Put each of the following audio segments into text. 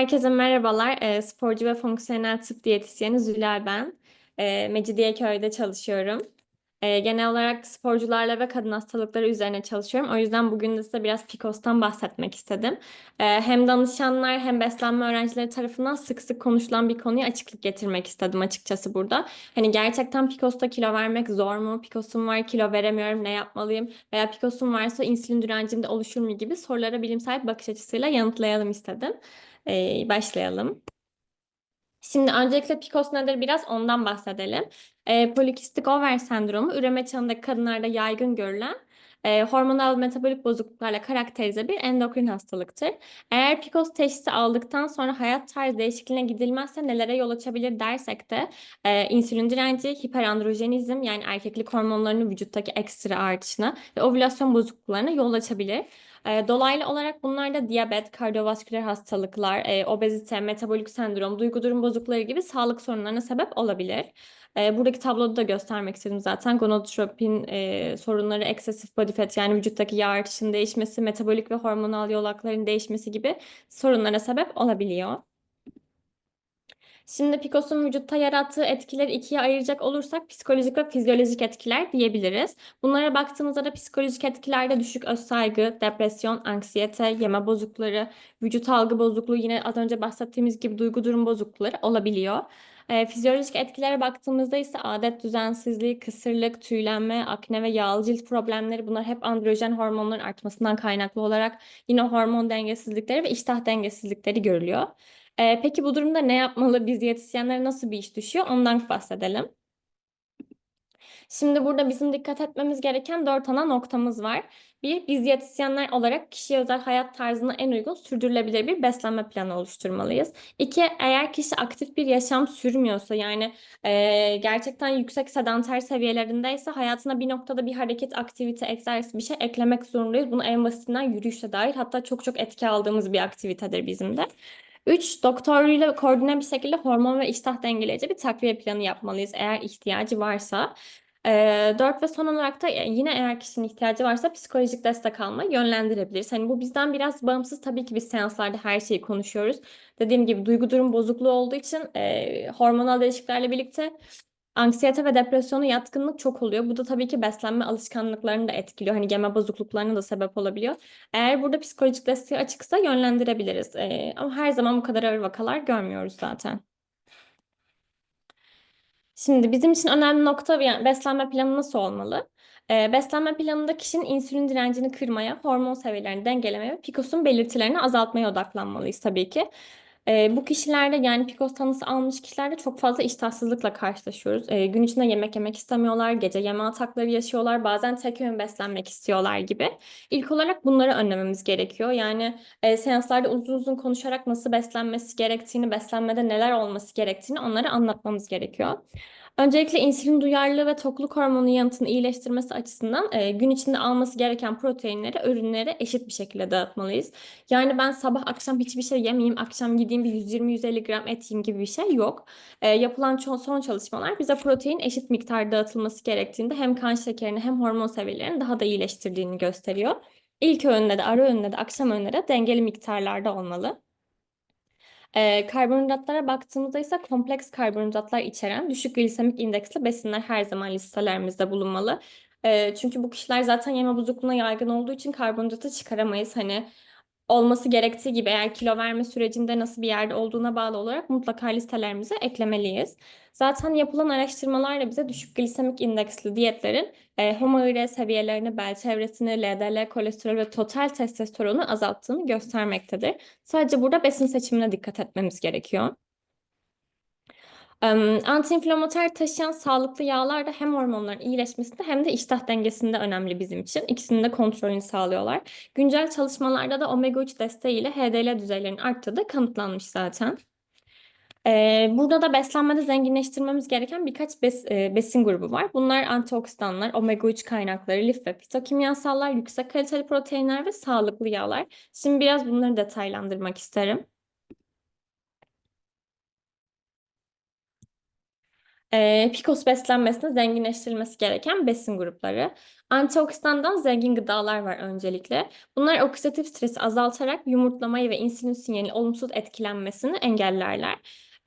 Herkese merhabalar. E, sporcu ve fonksiyonel tıp diyetisyeni Zülal ben. E, Mecidiyeköy'de çalışıyorum. E, genel olarak sporcularla ve kadın hastalıkları üzerine çalışıyorum. O yüzden bugün de size biraz PCOS'tan bahsetmek istedim. E, hem danışanlar hem beslenme öğrencileri tarafından sık sık konuşulan bir konuya açıklık getirmek istedim açıkçası burada. Hani gerçekten PCOS'ta kilo vermek zor mu? PCOS'um var, kilo veremiyorum, ne yapmalıyım? Veya PCOS'um varsa insülin direncimde oluşur mu gibi sorulara bilimsel bakış açısıyla yanıtlayalım istedim. Ee, başlayalım. Şimdi öncelikle PCOS nedir biraz ondan bahsedelim. Ee, polikistik over sendromu üreme çağındaki kadınlarda yaygın görülen e, hormonal metabolik bozukluklarla karakterize bir endokrin hastalıktır. Eğer PCOS teşhisi aldıktan sonra hayat tarzı değişikliğine gidilmezse nelere yol açabilir dersek de e, insülin direnci, hiperandrojenizm yani erkeklik hormonlarının vücuttaki ekstra artışına ve ovülasyon bozukluklarına yol açabilir. E, dolaylı olarak bunlar da diyabet, kardiyovasküler hastalıklar, e, obezite, metabolik sendrom, duygu durum bozuklukları gibi sağlık sorunlarına sebep olabilir. E, buradaki tabloda da göstermek istedim zaten. Gonadotropin e, sorunları, excessive body fat yani vücuttaki yağ artışının değişmesi, metabolik ve hormonal yolakların değişmesi gibi sorunlara sebep olabiliyor. Şimdi PCOS'un vücutta yarattığı etkileri ikiye ayıracak olursak psikolojik ve fizyolojik etkiler diyebiliriz. Bunlara baktığımızda da psikolojik etkilerde düşük öz saygı, depresyon, anksiyete, yeme bozukları, vücut algı bozukluğu yine az önce bahsettiğimiz gibi duygu durum bozuklukları olabiliyor. E, fizyolojik etkilere baktığımızda ise adet düzensizliği, kısırlık, tüylenme, akne ve yağlı cilt problemleri bunlar hep androjen hormonların artmasından kaynaklı olarak yine hormon dengesizlikleri ve iştah dengesizlikleri görülüyor. Ee, peki bu durumda ne yapmalı? Biz diyetisyenlere nasıl bir iş düşüyor? Ondan bahsedelim. Şimdi burada bizim dikkat etmemiz gereken dört ana noktamız var. Bir, biz diyetisyenler olarak kişiye özel hayat tarzına en uygun sürdürülebilir bir beslenme planı oluşturmalıyız. İki, eğer kişi aktif bir yaşam sürmüyorsa yani e, gerçekten yüksek sedanter seviyelerindeyse hayatına bir noktada bir hareket, aktivite, egzersiz bir şey eklemek zorundayız. Bunu en basitinden yürüyüşe dair hatta çok çok etki aldığımız bir aktivitedir bizim de. 3. Doktoruyla koordine bir şekilde hormon ve iştah dengeleyici bir takviye planı yapmalıyız eğer ihtiyacı varsa. E, 4 ve son olarak da yine eğer kişinin ihtiyacı varsa psikolojik destek almayı yönlendirebiliriz. Hani bu bizden biraz bağımsız tabii ki biz seanslarda her şeyi konuşuyoruz. Dediğim gibi duygu durum bozukluğu olduğu için e, hormonal değişikliklerle birlikte Anksiyete ve depresyonu yatkınlık çok oluyor. Bu da tabii ki beslenme alışkanlıklarını da etkiliyor. Hani yeme bozukluklarına da sebep olabiliyor. Eğer burada psikolojik desteği açıksa yönlendirebiliriz. Ee, ama her zaman bu kadar ağır vakalar görmüyoruz zaten. Şimdi bizim için önemli nokta beslenme planı nasıl olmalı? Ee, beslenme planında kişinin insülin direncini kırmaya, hormon seviyelerini dengelemeye ve PCOS'un belirtilerini azaltmaya odaklanmalıyız tabii ki. E, bu kişilerde yani PCOS tanısı almış kişilerde çok fazla iştahsızlıkla karşılaşıyoruz. E, gün içinde yemek yemek istemiyorlar, gece yeme atakları yaşıyorlar, bazen tek öğün beslenmek istiyorlar gibi. İlk olarak bunları önlememiz gerekiyor. Yani e, seanslarda uzun uzun konuşarak nasıl beslenmesi gerektiğini, beslenmede neler olması gerektiğini onlara anlatmamız gerekiyor. Öncelikle insülin duyarlılığı ve tokluk hormonu yanıtını iyileştirmesi açısından e, gün içinde alması gereken proteinleri, ürünleri eşit bir şekilde dağıtmalıyız. Yani ben sabah akşam hiçbir şey yemeyeyim, akşam gideyim bir 120-150 gram et yiyeyim gibi bir şey yok. E, yapılan son çalışmalar bize protein eşit miktarda dağıtılması gerektiğinde hem kan şekerini hem hormon seviyelerini daha da iyileştirdiğini gösteriyor. İlk öğünde de, ara öğünde de, akşam öğünde de dengeli miktarlarda olmalı. E, karbonhidratlara baktığımızda ise kompleks karbonhidratlar içeren düşük glisemik indeksli besinler her zaman listelerimizde bulunmalı. E, çünkü bu kişiler zaten yeme bozukluğuna yaygın olduğu için karbonhidratı çıkaramayız. Hani olması gerektiği gibi eğer kilo verme sürecinde nasıl bir yerde olduğuna bağlı olarak mutlaka listelerimize eklemeliyiz. Zaten yapılan araştırmalarla bize düşük glisemik indeksli diyetlerin e, HOMA-IR seviyelerini, bel çevresini, LDL, kolesterol ve total testosteronu azalttığını göstermektedir. Sadece burada besin seçimine dikkat etmemiz gerekiyor. Antiinflamatuar taşıyan sağlıklı yağlar da hem hormonların iyileşmesinde hem de iştah dengesinde önemli bizim için. İkisinin de kontrolünü sağlıyorlar. Güncel çalışmalarda da omega 3 desteğiyle HDL düzeylerinin arttığı da kanıtlanmış zaten. Burada da beslenmede zenginleştirmemiz gereken birkaç bes, e, besin grubu var. Bunlar antioksidanlar, omega 3 kaynakları, lif ve fitokimyasallar, yüksek kaliteli proteinler ve sağlıklı yağlar. Şimdi biraz bunları detaylandırmak isterim. Ee, PCOS beslenmesinde zenginleştirilmesi gereken besin grupları. Antioksidandan zengin gıdalar var öncelikle. Bunlar oksidatif stresi azaltarak yumurtlamayı ve insülin sinyali olumsuz etkilenmesini engellerler.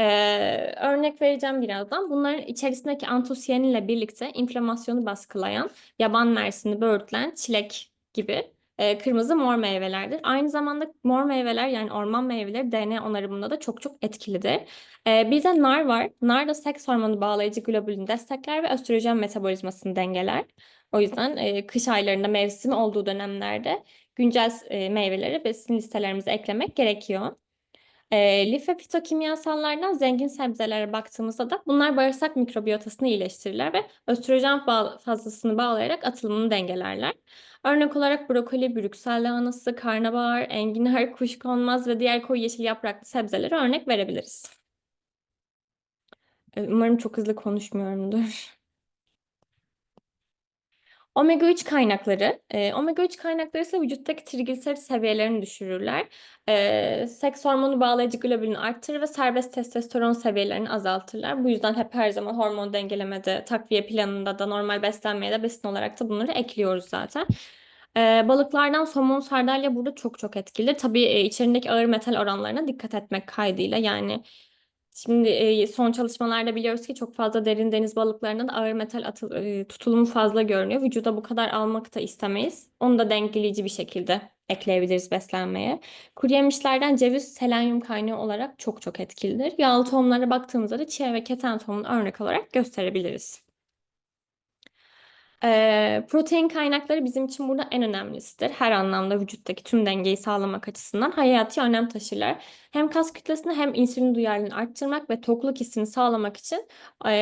Ee, örnek vereceğim birazdan. Bunların içerisindeki antosiyanin ile birlikte inflamasyonu baskılayan yaban mersini, böğürtlen, çilek gibi e, kırmızı mor meyvelerdir. Aynı zamanda mor meyveler yani orman meyveleri DNA onarımında da çok çok etkilidir. E, bir de nar var. Nar da seks hormonu bağlayıcı globulini destekler ve östrojen metabolizmasını dengeler. O yüzden e, kış aylarında mevsim olduğu dönemlerde güncel e, meyveleri besin listelerimize eklemek gerekiyor. E, lif ve fitokimyasallardan zengin sebzelere baktığımızda da bunlar bağırsak mikrobiyotasını iyileştirirler ve östrojen fazlasını bağlayarak atılımını dengelerler. Örnek olarak brokoli, brüksel lahanası, karnabahar, enginar, kuşkonmaz ve diğer koyu yeşil yapraklı sebzelere örnek verebiliriz. E, Umarım çok hızlı konuşmuyorumdur. Omega 3 kaynakları. E, omega 3 kaynakları ise vücuttaki trigliserit seviyelerini düşürürler. E, seks hormonu bağlayıcı globulini arttırır ve serbest testosteron seviyelerini azaltırlar. Bu yüzden hep her zaman hormon dengelemede, takviye planında da normal beslenmeye de besin olarak da bunları ekliyoruz zaten. E, balıklardan somon, sardalya burada çok çok etkilidir. Tabii e, içerisindeki ağır metal oranlarına dikkat etmek kaydıyla yani Şimdi son çalışmalarda biliyoruz ki çok fazla derin deniz balıklarında da ağır metal atıl, tutulumu fazla görünüyor. Vücuda bu kadar almak da istemeyiz. Onu da dengeleyici bir şekilde ekleyebiliriz beslenmeye. Kuru yemişlerden ceviz selenyum kaynağı olarak çok çok etkilidir. Yağlı tohumlara baktığımızda da chia ve keten tohumunu örnek olarak gösterebiliriz. Protein kaynakları bizim için burada en önemlisidir. Her anlamda vücuttaki tüm dengeyi sağlamak açısından hayati önem taşırlar. Hem kas kütlesini hem insülin duyarlılığını arttırmak ve tokluk hissini sağlamak için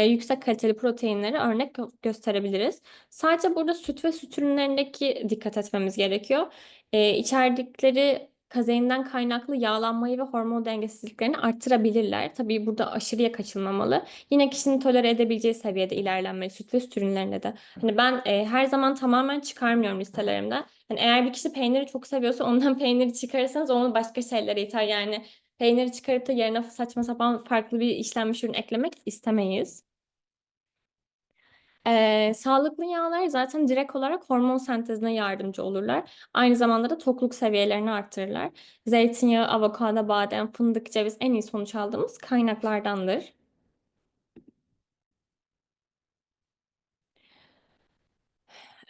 yüksek kaliteli proteinleri örnek gö- gösterebiliriz. Sadece burada süt ve süt ürünlerindeki dikkat etmemiz gerekiyor. E, içerdikleri kazeinden kaynaklı yağlanmayı ve hormon dengesizliklerini arttırabilirler. Tabii burada aşırıya kaçılmamalı. Yine kişinin tolere edebileceği seviyede ilerlenmeli süt ve süt ürünlerinde de. Hani ben e, her zaman tamamen çıkarmıyorum listelerimden. Hani eğer bir kişi peyniri çok seviyorsa ondan peyniri çıkarırsanız onu başka şeylere iter. Yani peyniri çıkarıp da yerine saçma sapan farklı bir işlenmiş ürün eklemek istemeyiz. Ee, sağlıklı yağlar zaten direkt olarak hormon sentezine yardımcı olurlar. Aynı zamanda da tokluk seviyelerini arttırırlar. Zeytinyağı, avokado, badem, fındık, ceviz en iyi sonuç aldığımız kaynaklardandır.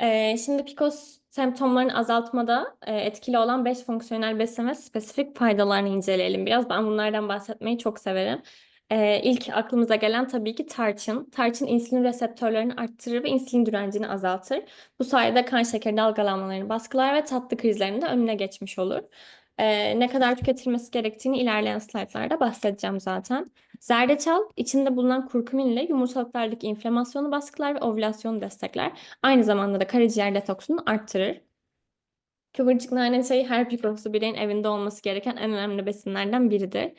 Ee, şimdi PCOS semptomlarını azaltmada e, etkili olan 5 fonksiyonel besin ve spesifik faydalarını inceleyelim biraz. Ben bunlardan bahsetmeyi çok severim. Ee, ilk aklımıza gelen tabii ki tarçın. Tarçın insülin reseptörlerini arttırır ve insülin direncini azaltır. Bu sayede kan şekeri dalgalanmalarını baskılar ve tatlı krizlerinin de önüne geçmiş olur. Ee, ne kadar tüketilmesi gerektiğini ilerleyen slaytlarda bahsedeceğim zaten. Zerdeçal içinde bulunan kurkumin ile yumurtalıklardaki inflamasyonu baskılar ve ovülasyonu destekler. Aynı zamanda da karaciğer detoksunu arttırır. Kıvırcık nane çayı her pikrosu bireyin evinde olması gereken en önemli besinlerden biridir.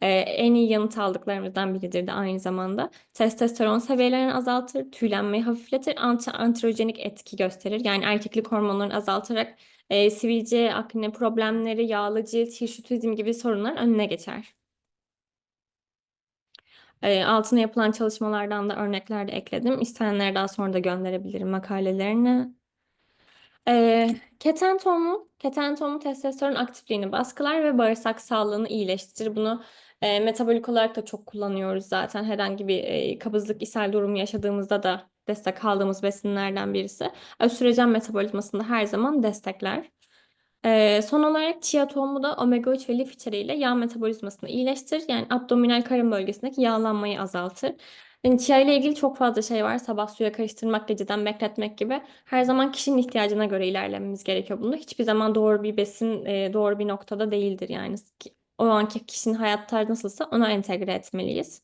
Ee, en iyi yanıt aldıklarımızdan biridir de aynı zamanda. Testosteron seviyelerini azaltır, tüylenmeyi hafifletir, anti androjenik etki gösterir. Yani erkeklik hormonlarını azaltarak e, sivilce, akne problemleri, yağlı cilt, hirşutizm gibi sorunların önüne geçer. E, altına yapılan çalışmalardan da örnekler de ekledim. İsteyenlere daha sonra da gönderebilirim makalelerini. Keten tohumu, keten tohumu testosteron aktifliğini baskılar ve bağırsak sağlığını iyileştirir. Bunu e, metabolik olarak da çok kullanıyoruz zaten. Herhangi bir e, kabızlık, ishal durumu yaşadığımızda da destek aldığımız besinlerden birisi. Östrojen metabolizmasını her zaman destekler. Ee, son olarak chia tohumu da omega 3 ve lif içeriğiyle yağ metabolizmasını iyileştirir. Yani abdominal karın bölgesindeki yağlanmayı azaltır. Yani chia ile ilgili çok fazla şey var. Sabah suya karıştırmak, geceden bekletmek gibi. Her zaman kişinin ihtiyacına göre ilerlememiz gerekiyor bunda. Hiçbir zaman doğru bir besin, e, doğru bir noktada değildir yani. O anki kişinin hayat tarzı nasılsa ona entegre etmeliyiz.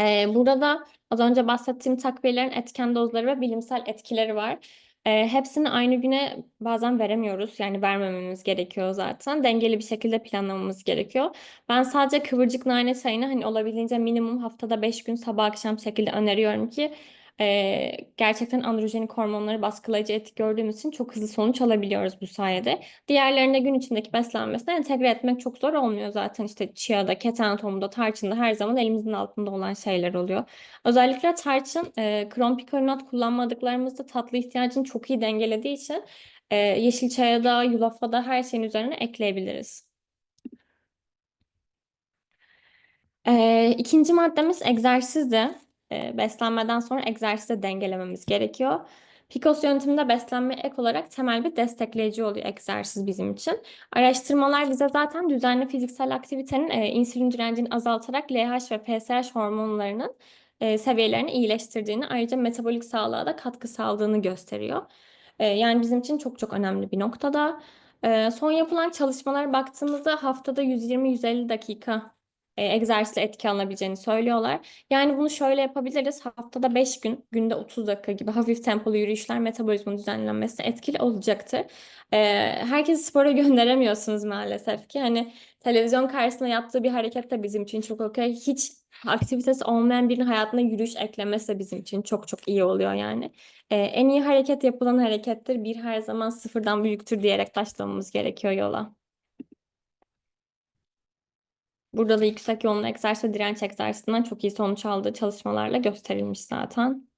Ee, burada da az önce bahsettiğim takviyelerin etken dozları ve bilimsel etkileri var. Hepsini aynı güne bazen veremiyoruz. Yani vermememiz gerekiyor zaten. Dengeli bir şekilde planlamamız gerekiyor. Ben sadece kıvırcık nane çayını hani olabildiğince minimum haftada 5 gün sabah akşam şekilde öneriyorum ki e, gerçekten androjenik hormonları baskılayıcı etki gördüğümüz için çok hızlı sonuç alabiliyoruz bu sayede. Diğerlerine gün içindeki beslenmesine entegre etmek çok zor olmuyor zaten. İşte chia'da, keten tohumunda, tarçında her zaman elimizin altında olan şeyler oluyor. Özellikle tarçın e, kronpikolinat kullanmadıklarımızda tatlı ihtiyacını çok iyi dengelediği için e, yeşil çaya da, yulafa da her şeyin üzerine ekleyebiliriz. Ee, ikinci maddemiz egzersizdi. Ee, beslenmeden sonra egzersize dengelememiz gerekiyor. PCOS yönetiminde beslenme ek olarak temel bir destekleyici oluyor egzersiz bizim için. Araştırmalar bize zaten düzenli fiziksel aktivitenin e, insülin direncini azaltarak LH ve FSH hormonlarının e, seviyelerini iyileştirdiğini, ayrıca metabolik sağlığa da katkı sağladığını gösteriyor. E, yani bizim için çok çok önemli bir noktada. E, son yapılan çalışmalara baktığımızda haftada 120-150 dakika e, egzersizle etki alınabileceğini söylüyorlar. Yani bunu şöyle yapabiliriz. Haftada 5 gün, günde 30 dakika gibi hafif tempolu yürüyüşler metabolizmanın düzenlenmesine etkili olacaktır. E, herkesi spora gönderemiyorsunuz maalesef ki. Hani televizyon karşısında yaptığı bir hareket de bizim için çok okey. Hiç aktivitesi olmayan birinin hayatına yürüyüş eklemesi de bizim için çok çok iyi oluyor yani. E, en iyi hareket yapılan harekettir. Bir her zaman sıfırdan büyüktür diyerek başlamamız gerekiyor yola. Burada da yüksek yoğunluğu egzersiz direnç egzersizinden çok iyi sonuç aldığı çalışmalarla gösterilmiş zaten.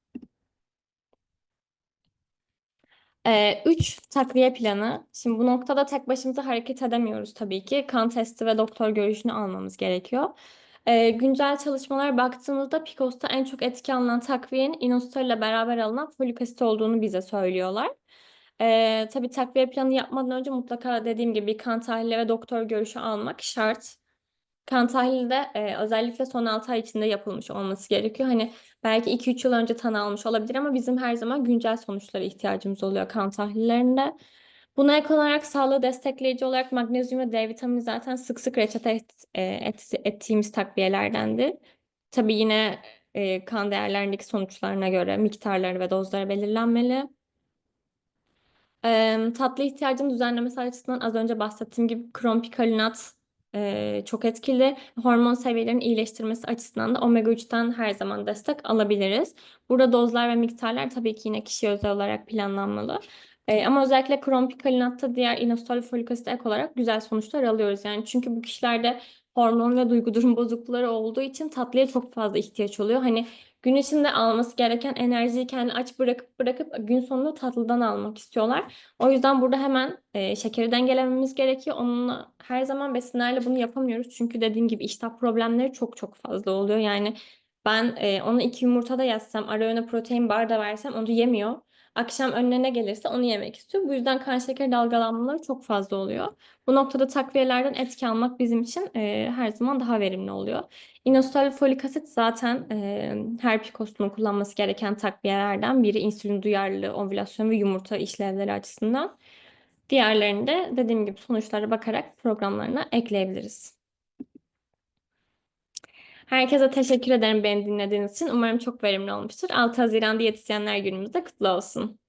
Ee, üç takviye planı. Şimdi bu noktada tek başımıza hareket edemiyoruz tabii ki. Kan testi ve doktor görüşünü almamız gerekiyor. Ee, güncel çalışmalara baktığımızda PCOS'ta en çok etki alınan takviyenin inositol ile beraber alınan folik asit olduğunu bize söylüyorlar. Ee, tabii takviye planı yapmadan önce mutlaka dediğim gibi kan tahlili ve doktor görüşü almak şart. Kan tahlili de e, özellikle son 6 ay içinde yapılmış olması gerekiyor. Hani belki 2-3 yıl önce tanı almış olabilir ama bizim her zaman güncel sonuçlara ihtiyacımız oluyor kan tahlillerinde. Buna ek olarak sağlığı destekleyici olarak magnezyum ve D vitamini zaten sık sık reçete et, et, ettiğimiz takviyelerdendir. Tabii yine e, kan değerlerindeki sonuçlarına göre miktarları ve dozları belirlenmeli. E, tatlı ihtiyacın düzenlemesi açısından az önce bahsettiğim gibi krompikalinat e, çok etkili. Hormon seviyelerinin iyileştirmesi açısından da omega 3'ten her zaman destek alabiliriz. Burada dozlar ve miktarlar tabii ki yine kişi özel olarak planlanmalı. E, ama özellikle krompikalinat'ta diğer inositol folik asit ek olarak güzel sonuçlar alıyoruz. Yani çünkü bu kişilerde hormon ve duygu durum bozuklukları olduğu için tatlıya çok fazla ihtiyaç oluyor. Hani gün içinde alması gereken enerjiyi kendi aç bırakıp bırakıp gün sonunda tatlıdan almak istiyorlar. O yüzden burada hemen e, şekeri dengelememiz gerekiyor. Onunla her zaman besinlerle bunu yapamıyoruz. Çünkü dediğim gibi iştah problemleri çok çok fazla oluyor. Yani ben e, onu iki yumurta da yazsam, ara öğüne protein bar da versem onu yemiyor. Akşam önüne ne gelirse onu yemek istiyor. Bu yüzden kan şekeri dalgalanmaları çok fazla oluyor. Bu noktada takviyelerden etki almak bizim için e, her zaman daha verimli oluyor. İnositol folik asit zaten e, her pikostunun kullanması gereken takviyelerden biri. İnsülin duyarlılığı, ovülasyon ve yumurta işlevleri açısından. Diğerlerini de dediğim gibi sonuçlara bakarak programlarına ekleyebiliriz. Herkese teşekkür ederim beni dinlediğiniz için. Umarım çok verimli olmuştur. 6 Haziran Diyetisyenler Günümüz kutlu olsun.